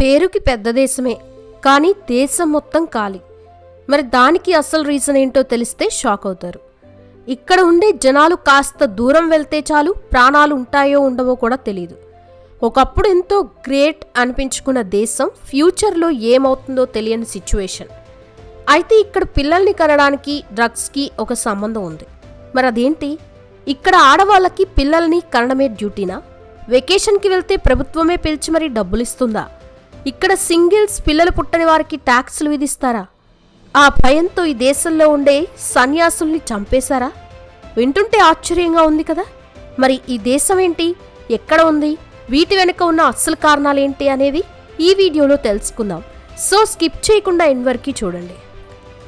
పేరుకి పెద్ద దేశమే కానీ దేశం మొత్తం ఖాళీ. మరి దానికి అసలు రీజన్ ఏంటో తెలిస్తే షాక్ అవుతారు. ఇక్కడ ఉండే జనాలు కాస్త దూరం వెళ్తే చాలు ప్రాణాలు ఉంటాయో ఉండవో కూడా తెలియదు ఒకప్పుడు ఎంతో గ్రేట్ అనిపించుకున్న దేశం ఫ్యూచర్లో ఏమవుతుందో తెలియని సిచ్యువేషన్ అయితే ఇక్కడ పిల్లల్ని కనడానికి డ్రగ్స్కి ఒక సంబంధం ఉంది. మరి అదేంటి? ఇక్కడ ఆడవాళ్ళకి పిల్లల్ని కనడమే డ్యూటీనా వెకేషన్కి వెళ్తే ప్రభుత్వమే పిలిచి మరీ డబ్బులిస్తుందా? ఇక్కడ సింగిల్స్ పిల్లలు పుట్టని వారికి ట్యాక్సులు విధిస్తారా? ఆ భయంతో ఈ దేశంలో ఉండే సన్యాసుల్ని చంపేశారా? వింటుంటే ఆశ్చర్యంగా ఉంది కదా. మరి ఈ దేశం ఏంటి ఎక్కడ ఉంది? వీటి వెనుక ఉన్న అసలు కారణాలేంటి అనేవి ఈ వీడియోలో తెలుసుకుందాం. సో స్కిప్ చేయకుండా ఇన్వర్కి వరకు చూడండి.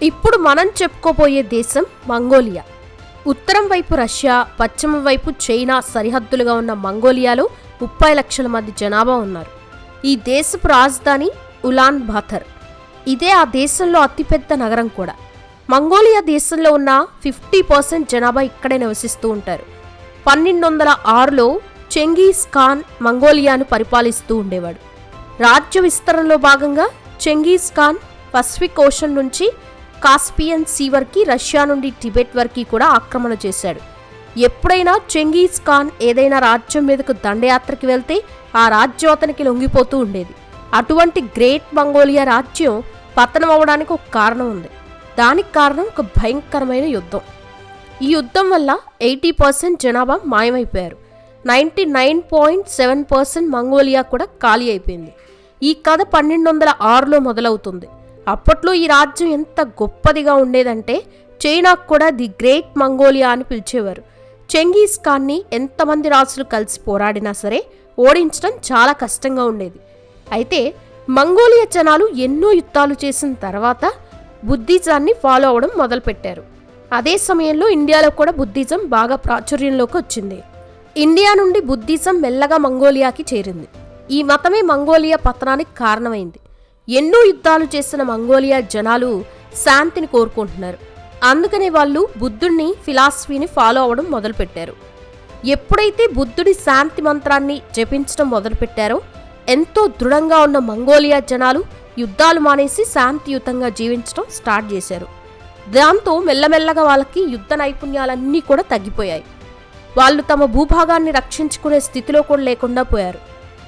ఇప్పుడు మనం చెప్పుకోబోయే దేశం మంగోలియా. ఉత్తరం వైపు రష్యా పశ్చిమ వైపు చైనా సరిహద్దులుగా ఉన్న మంగోలియాలో ముప్పై లక్షల మంది జనాభా ఉన్నారు. ఈ దేశపు రాజధాని ఉలాన్ బాథర్. ఇదే ఆ దేశంలో అతిపెద్ద నగరం కూడా. మంగోలియా దేశంలో ఉన్న ఫిఫ్టీ పర్సెంట్ జనాభా ఇక్కడే నివసిస్తూ ఉంటారు. పన్నెండు వందల ఆరులో చెంగీస్ ఖాన్ మంగోలియాను పరిపాలిస్తూ ఉండేవాడు. రాజ్య విస్తరణలో భాగంగా చెంగీస్ ఖాన్ పసిఫిక్ ఓషన్ నుంచి కాస్పియన్ సీ వరకు రష్యా నుండి టిబెట్ వరకు కూడా ఆక్రమణ చేశాడు. ఎప్పుడైనా చెంగీజ్ ఖాన్ ఏదైనా రాజ్యం మీదకు దండయాత్రకి వెళ్తే ఆ రాజ్యం అతనికి లొంగిపోతూ ఉండేది. అటువంటి గ్రేట్ మంగోలియా రాజ్యం పతనం అవడానికి ఒక కారణం ఉంది. దానికి కారణం ఒక భయంకరమైన యుద్ధం. ఈ యుద్ధం వల్ల ఎయిటీ పర్సెంట్ జనాభా మాయమైపోయారు. Ninety nine point seven percent Mongolia కూడా ఖాళీ అయిపోయింది. ఈ కథ పన్నెండు వందల ఆరులో మొదలవుతుంది. అప్పట్లో ఈ రాజ్యం ఎంత గొప్పదిగా ఉండేదంటే చైనాకు కూడా ది గ్రేట్ మంగోలియా అని పిలిచేవారు. చెంగీస్ ఖాన్ని ఎంతమంది రాజులు కలిసి పోరాడినా సరే ఓడించడం చాలా కష్టంగా ఉండేది. అయితే మంగోలియా జనాలు ఎన్నో యుద్ధాలు చేసిన తర్వాత బుద్ధిజాన్ని ఫాలో అవడం మొదలుపెట్టారు. అదే సమయంలో ఇండియాలో కూడా బుద్ధిజం బాగా ప్రాచుర్యంలోకి వచ్చింది. ఇండియా నుండి బుద్ధిజం మెల్లగా మంగోలియాకి చేరింది. ఈ మతమే మంగోలియా పతనానికి కారణమైంది. ఎన్నో యుద్ధాలు చేసిన మంగోలియా జనాలు శాంతిని కోరుకుంటున్నారు. అందుకనే వాళ్ళు బుద్ధుడిని ఫిలాసఫీని ఫాలో అవ్వడం మొదలుపెట్టారు. ఎప్పుడైతే బుద్ధుడి శాంతి మంత్రాన్ని జపించడం మొదలుపెట్టారో ఎంతో దృఢంగా ఉన్న మంగోలియా జనాలు యుద్ధాలు మానేసి శాంతియుతంగా జీవించడం స్టార్ట్ చేశారు. దాంతో మెల్లమెల్లగా వాళ్ళకి యుద్ధ నైపుణ్యాలన్నీ కూడా తగ్గిపోయాయి. వాళ్ళు తమ భూభాగాన్ని రక్షించుకునే స్థితిలో కూడా లేకుండా పోయారు.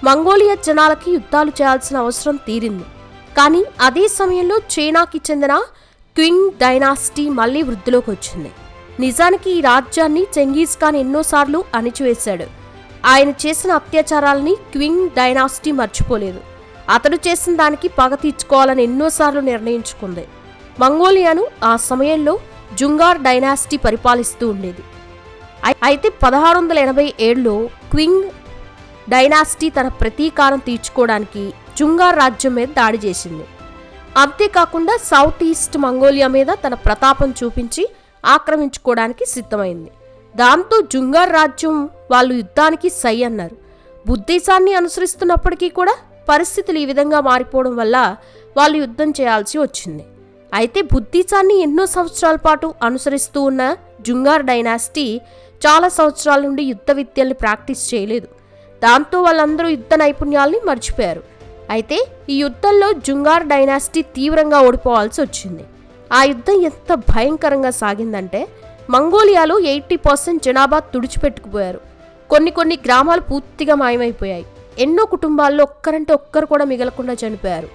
మంగోలియా జనాలకి యుద్ధాలు చేయాల్సిన అవసరం తీరింది. కానీ అదే సమయంలో చైనాకి చెందిన క్వింగ్ డైనాసిటీ మళ్ళీ వృద్ధిలోకి వచ్చింది. నిజానికి ఈ రాజ్యాన్ని చెంగీస్ ఖాన్ ఎన్నోసార్లు అణిచివేశాడు. ఆయన చేసిన అత్యాచారాలని క్వింగ్ డైనాసిటీ మర్చిపోలేదు. అతడు చేసిన దానికి పగ తీర్చుకోవాలని ఎన్నోసార్లు నిర్ణయించుకుంది. మంగోలియాను ఆ సమయంలో జుంగార్ డైనాసిటీ పరిపాలిస్తూ ఉండేది. అయితే పదహారు వందల ఎనభై ఏడులో క్వింగ్ డైనాసిటీ తన ప్రతీకారం తీర్చుకోవడానికి జుంగార్ రాజ్యం మీద దాడి చేసింది. అంతేకాకుండా సౌత్ ఈస్ట్ మంగోలియా మీద తన ప్రతాపం చూపించి ఆక్రమించుకోవడానికి సిద్ధమైంది. దాంతో జుంగార్ రాజ్యం వాళ్ళు యుద్ధానికి సై అన్నారు. బుద్ధిజాన్ని అనుసరిస్తున్నప్పటికీ కూడా పరిస్థితులు ఈ విధంగా మారిపోవడం వల్ల వాళ్ళు యుద్ధం చేయాల్సి వచ్చింది. అయితే బుద్ధిజాన్ని ఎన్నో సంవత్సరాల పాటు అనుసరిస్తూ ఉన్న జుంగార్ డైనాసిటీ చాలా సంవత్సరాల నుండి యుద్ధ విద్యల్ని ప్రాక్టీస్ చేయలేదు. దాంతో వాళ్ళందరూ యుద్ధ నైపుణ్యాల్ని మర్చిపోయారు. అయితే ఈ యుద్ధంలో జుంగార్ డైనాసిటీ తీవ్రంగా ఓడిపోవాల్సి వచ్చింది. ఆ యుద్ధం ఎంత భయంకరంగా సాగిందంటే మంగోలియాలో ఎయిటీ పర్సెంట్ జనాభా తుడిచిపెట్టుకుపోయారు. కొన్ని కొన్ని గ్రామాలు పూర్తిగా మాయమైపోయాయి. ఎన్నో కుటుంబాల్లో ఒక్కరంటే ఒక్కరు కూడా మిగలకుండా చనిపోయారు.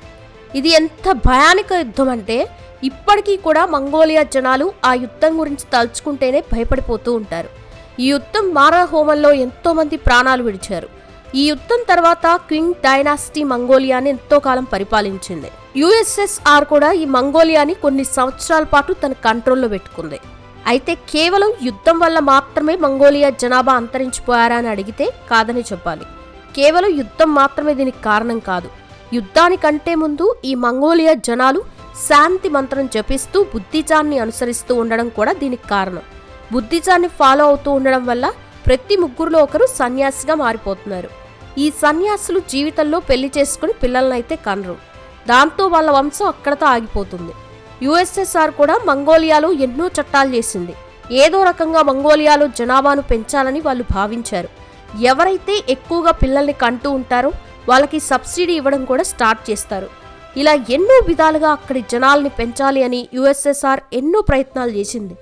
ఇది ఎంత భయానక యుద్ధం అంటే ఇప్పటికీ కూడా మంగోలియా జనాలు ఆ యుద్ధం గురించి తలుచుకుంటేనే భయపడిపోతూ ఉంటారు. ఈ యుద్ధం మారా హోమంలో ఎంతోమంది ప్రాణాలు విడిచారు. ఈ యుద్ధం తర్వాత క్వింగ్ డైనాసిటీ మంగోలియాని ఎంతో కాలం పరిపాలించింది. యుఎస్ఎస్ఆర్ కూడా ఈ మంగోలియాని కొన్ని సంవత్సరాల పాటు తన కంట్రోల్లో పెట్టుకుంది. అయితే కేవలం యుద్ధం వల్ల మాత్రమే మంగోలియా జనాభా అంతరించిపోయారా అని అడిగితే కాదని చెప్పాలి. కేవలం యుద్ధం మాత్రమే దీనికి కారణం కాదు. యుద్ధానికంటే ముందు ఈ మంగోలియా జనాలు శాంతి మంత్రం జపిస్తూ బుద్ధిజాన్ని అనుసరిస్తూ ఉండడం కూడా దీనికి కారణం. బుద్ధిజాన్ని ఫాలో అవుతూ ఉండడం వల్ల ప్రతి ముగ్గురులో ఒకరు సన్యాసిగా మారిపోతున్నారు. ఈ సన్యాసులు జీవితంలో పెళ్ళి చేసుకుని పిల్లలనైతే కనరు. దాంతో వాళ్ళ వంశం అక్కడతో ఆగిపోతుంది. యుఎస్ఎస్ఆర్ కూడా మంగోలియాలో ఎన్నో చట్టాలు చేసింది. ఏదో రకంగా మంగోలియాలో జనాభాను పెంచాలని వాళ్ళు భావించారు. ఎవరైతే ఎక్కువగా పిల్లల్ని కంటూ ఉంటారో వాళ్ళకి సబ్సిడీ ఇవ్వడం కూడా స్టార్ట్ చేస్తారు. ఇలా ఎన్నో విధాలుగా అక్కడి జనాల్ని పెంచాలి అని యుఎస్ఎస్ఆర్ ఎన్నో ప్రయత్నాలు చేసింది.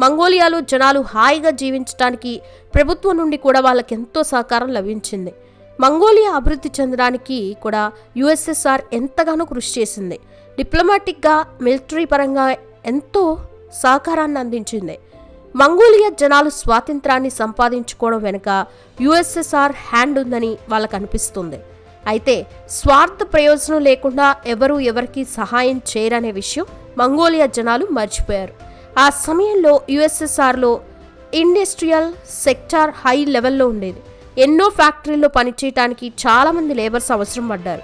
మంగోలియాలో జనాలు హాయిగా జీవించడానికి ప్రభుత్వం నుండి కూడా వాళ్ళకి ఎంతో సహకారం లభించింది. మంగోలియా అభివృద్ధి చెందడానికి కూడా యుఎస్ఎస్ఆర్ ఎంతగానో కృషి చేసింది. డిప్లొమాటిక్గా మిలిటరీ పరంగా ఎంతో సహకారాన్ని అందించింది. మంగోలియా జనాలు స్వాతంత్రాన్ని సంపాదించుకోవడం వెనుక యుఎస్ఎస్ఆర్ హ్యాండ్ ఉందని వాళ్ళకు అనిపిస్తుంది. అయితే స్వార్థ ప్రయోజనం లేకుండా ఎవరు ఎవరికి సహాయం చేయరనే విషయం మంగోలియా జనాలు మర్చిపోయారు. ఆ సమయంలో యుఎస్ఎస్ఆర్లో ఇండస్ట్రియల్ సెక్టార్ హై లెవెల్లో ఉండేది. ఎన్నో ఫ్యాక్టరీల్లో పనిచేయటానికి చాలామంది లేబర్స్ అవసరం పడ్డారు.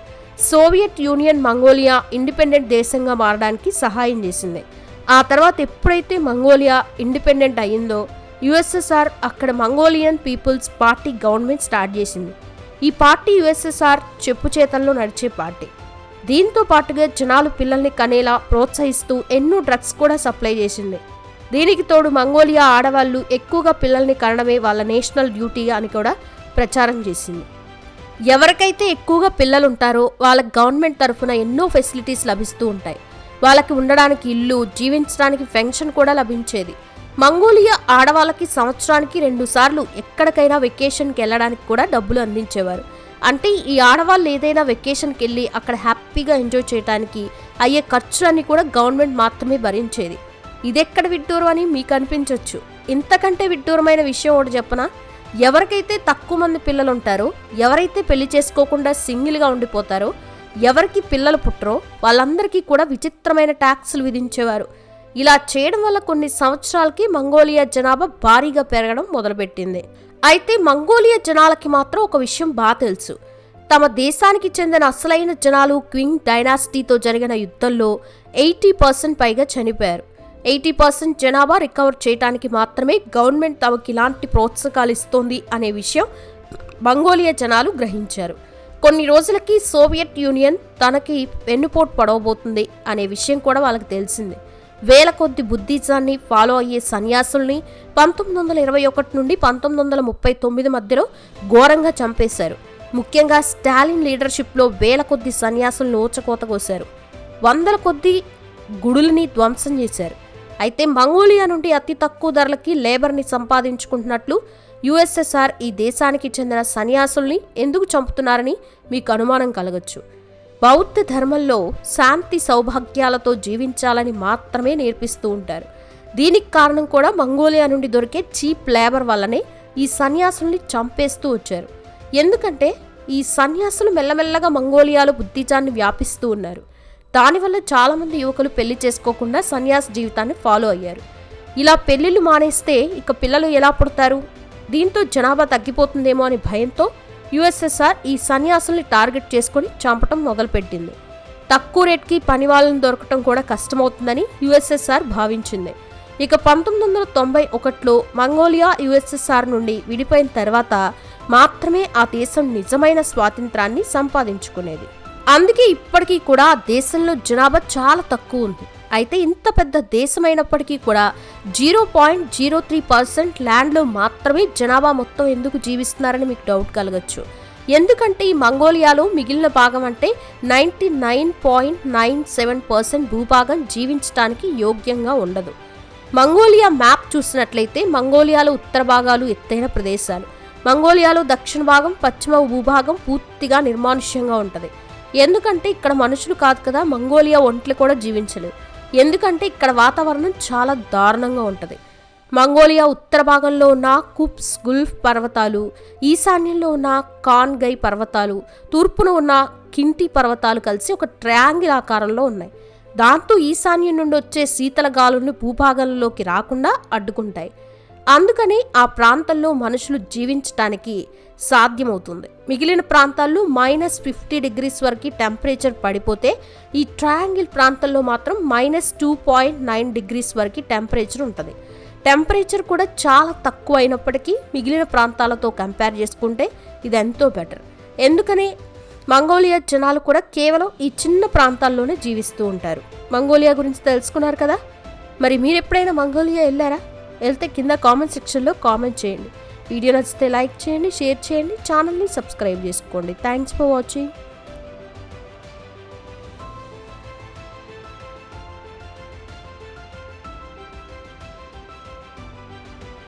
సోవియట్ యూనియన్ మంగోలియా ఇండిపెండెంట్ దేశంగా మారడానికి సహాయం చేసింది. ఆ తర్వాత ఎప్పుడైతే మంగోలియా ఇండిపెండెంట్ అయ్యిందో యుఎస్ఎస్ఆర్ అక్కడ Mongolian people's party government start చేసింది. ఈ పార్టీ యుఎస్ఎస్ఆర్ చెప్పు చేతల్లో నడిచే పార్టీ. దీంతో పాటుగా జనాలు పిల్లల్ని కనేలా ప్రోత్సహిస్తూ ఎన్నో డ్రగ్స్ కూడా సప్లై చేసింది. దీనికి తోడు మంగోలియా ఆడవాళ్ళు ఎక్కువగా పిల్లల్ని కనడమే వాళ్ళ నేషనల్ డ్యూటీ అని కూడా ప్రచారం చేసింది. ఎవరికైతే ఎక్కువగా పిల్లలు ఉంటారో వాళ్ళకి గవర్నమెంట్ తరఫున ఎన్నో ఫెసిలిటీస్ లభిస్తూ ఉంటాయి. వాళ్ళకి ఉండడానికి ఇల్లు జీవించడానికి పెన్షన్ కూడా లభించేది. మంగోలియా ఆడవాళ్ళకి సంవత్సరానికి రెండు సార్లు ఎక్కడికైనా వెకేషన్కి వెళ్ళడానికి కూడా డబ్బులు అందించేవారు. అంటే ఈ ఆడవాళ్ళు ఏదైనా వెకేషన్కి వెళ్ళి అక్కడ హ్యాపీగా ఎంజాయ్ చేయడానికి అయ్యే ఖర్చులన్నీ కూడా గవర్నమెంట్ మాత్రమే భరించేది. ఇదెక్కడ విడ్డూరం అని మీకు అనిపించవచ్చు ఇంతకంటే విడ్డూరమైన విషయం ఒకటి చెప్పనా? ఎవరికైతే తక్కువ మంది పిల్లలు ఉంటారో ఎవరైతే పెళ్ళి చేసుకోకుండా సింగిల్గా ఉండిపోతారో ఎవరికి పిల్లలు పుట్టరో వాళ్ళందరికీ కూడా విచిత్రమైన ట్యాక్సులు విధించేవారు. ఇలా చేయడం వల్ల కొన్ని సంవత్సరాలకి మంగోలియా జనాభా భారీగా పెరగడం మొదలుపెట్టింది. అయితే మంగోలియా జనాలకి మాత్రం ఒక విషయం బాగా తెలుసు. తమ దేశానికి చెందిన అసలైన జనాలు క్వింగ్ డైనాసిటీతో జరిగిన యుద్ధంలో ఎయిటీ పర్సెంట్ పైగా చనిపోయారు. ఎయిటీ పర్సెంట్ జనాభా రికవర్ చేయడానికి మాత్రమే గవర్నమెంట్ తమకి ఇలాంటి ప్రోత్సాహాలు ఇస్తోంది అనే విషయం మంగోలియా జనాలు గ్రహించారు. కొన్ని రోజులకి సోవియట్ యూనియన్ తనకి వెన్నుపోటు పడవబోతుంది అనే విషయం కూడా వాళ్ళకి తెలిసింది. వేల కొద్ది బుద్ధిజాన్ని ఫాలో అయ్యే సన్యాసుల్ని పంతొమ్మిది వందల ఇరవై ఒకటి నుండి పంతొమ్మిది వందల ముప్పై తొమ్మిది మధ్యలో ఘోరంగా చంపేశారు. ముఖ్యంగా స్టాలిన్ లీడర్షిప్లో వేల కొద్ది సన్యాసులను ఊచకోత కోశారు. వందల కొద్ది గుడులని ధ్వంసం చేశారు. అయితే మంగోలియా నుండి అతి తక్కువ ధరలకి లేబర్ని సంపాదించుకుంటున్నట్లు యుఎస్ఎస్ఆర్ ఈ దేశానికి చెందిన సన్యాసుల్ని ఎందుకు చంపుతున్నారని మీకు అనుమానం కలగచ్చు. బౌద్ధ ధర్మంలో శాంతి సౌభాగ్యాలతో జీవించాలని మాత్రమే నేర్పిస్తూ ఉంటారు. దీనికి కారణం కూడా మంగోలియా నుండి దొరికే చీప్ లేబర్ వల్లనే ఈ సన్యాసుల్ని చంపేస్తూ వచ్చారు. ఎందుకంటే ఈ సన్యాసులు మెల్లమెల్లగా మంగోలియాలో బుద్ధిజాన్ని వ్యాపిస్తూ ఉన్నారు. దానివల్ల చాలామంది యువకులు పెళ్ళి చేసుకోకుండా సన్యాస జీవితాన్ని ఫాలో అయ్యారు. ఇలా పెళ్ళిళ్ళు మానేస్తే ఇక పిల్లలు ఎలా పుడతారు? దీంతో జనాభా తగ్గిపోతుందేమో అని భయంతో యుఎస్ఎస్ఆర్ ఈ సన్యాసుల్ని టార్గెట్ చేసుకొని చంపటం మొదలుపెట్టింది. తక్కువ రేట్కి పని వాళ్ళని దొరకటం కూడా కష్టమవుతుందని యుఎస్ఎస్ఆర్ భావించింది. ఇక పంతొమ్మిది వందల తొంభై ఒకటిలో మంగోలియా యుఎస్ఎస్ఆర్ నుండి విడిపోయిన తర్వాత మాత్రమే ఆ దేశం నిజమైన స్వాతంత్రాన్ని సంపాదించుకునేది. అందుకే ఇప్పటికీ కూడా దేశంలో జనాభా చాలా తక్కువ ఉంది. అయితే ఇంత పెద్ద దేశమైనప్పటికీ కూడా zero point zero three percent ల్యాండ్లో మాత్రమే జనాభా మొత్తం ఎందుకు జీవిస్తున్నారని మీకు డౌట్ కలగచ్చు. ఎందుకంటే ఈ మంగోలియాలో మిగిలిన భాగం అంటే ninety nine point nine seven percent భూభాగం జీవించడానికి యోగ్యంగా ఉండదు. మంగోలియా మ్యాప్ చూసినట్లయితే మంగోలియాలో ఉత్తర భాగాలు ఎత్తైన ప్రదేశాలు. మంగోలియాలో దక్షిణ భాగం పశ్చిమ భూభాగం పూర్తిగా నిర్మానుష్యంగా ఉంటుంది. ఎందుకంటే ఇక్కడ మనుషులు కాదు కదా మంగోలియా ఒంట్లు కూడా జీవించలేదు. ఎందుకంటే ఇక్కడ వాతావరణం చాలా దారుణంగా ఉంటుంది. మంగోలియా ఉత్తర భాగంలో ఉన్న కుప్స్ గుల్ఫ్ పర్వతాలు ఈశాన్యంలో ఉన్న కాన్గై పర్వతాలు తూర్పున ఉన్న కింటి పర్వతాలు కలిసి ఒక ట్రయాంగిల్ ఆకారంలో ఉన్నాయి. దాంతో ఈశాన్యం నుండి వచ్చే శీతల గాలులను భూభాగంలోకి రాకుండా అడ్డుకుంటాయి. అందుకని ఆ ప్రాంతంలో మనుషులు జీవించటానికి సాధ్యమవుతుంది. మిగిలిన ప్రాంతాల్లో మైనస్ ఫిఫ్టీ డిగ్రీస్ వరకు టెంపరేచర్ పడిపోతే ఈ ట్రయాంగిల్ ప్రాంతంలో మాత్రం minus two point nine degrees వరకు టెంపరేచర్ ఉంటుంది. టెంపరేచర్ కూడా చాలా తక్కువ అయినప్పటికీ మిగిలిన ప్రాంతాలతో కంపేర్ చేసుకుంటే ఇది ఎంతో బెటర్. ఎందుకని మంగోలియా జనాలు కూడా కేవలం ఈ చిన్న ప్రాంతాల్లోనే జీవిస్తూ ఉంటారు. మంగోలియా గురించి తెలుసుకున్నారు కదా? మరి మీరు ఎప్పుడైనా మంగోలియా వెళ్ళారా? వెళ్తే కింద కామెంట్ సెక్షన్లో కామెంట్ చేయండి. వీడియో నచ్చితే లైక్ చేయండి షేర్ చేయండి ఛానల్ని సబ్స్క్రైబ్ చేసుకోండి. Thanks for watching.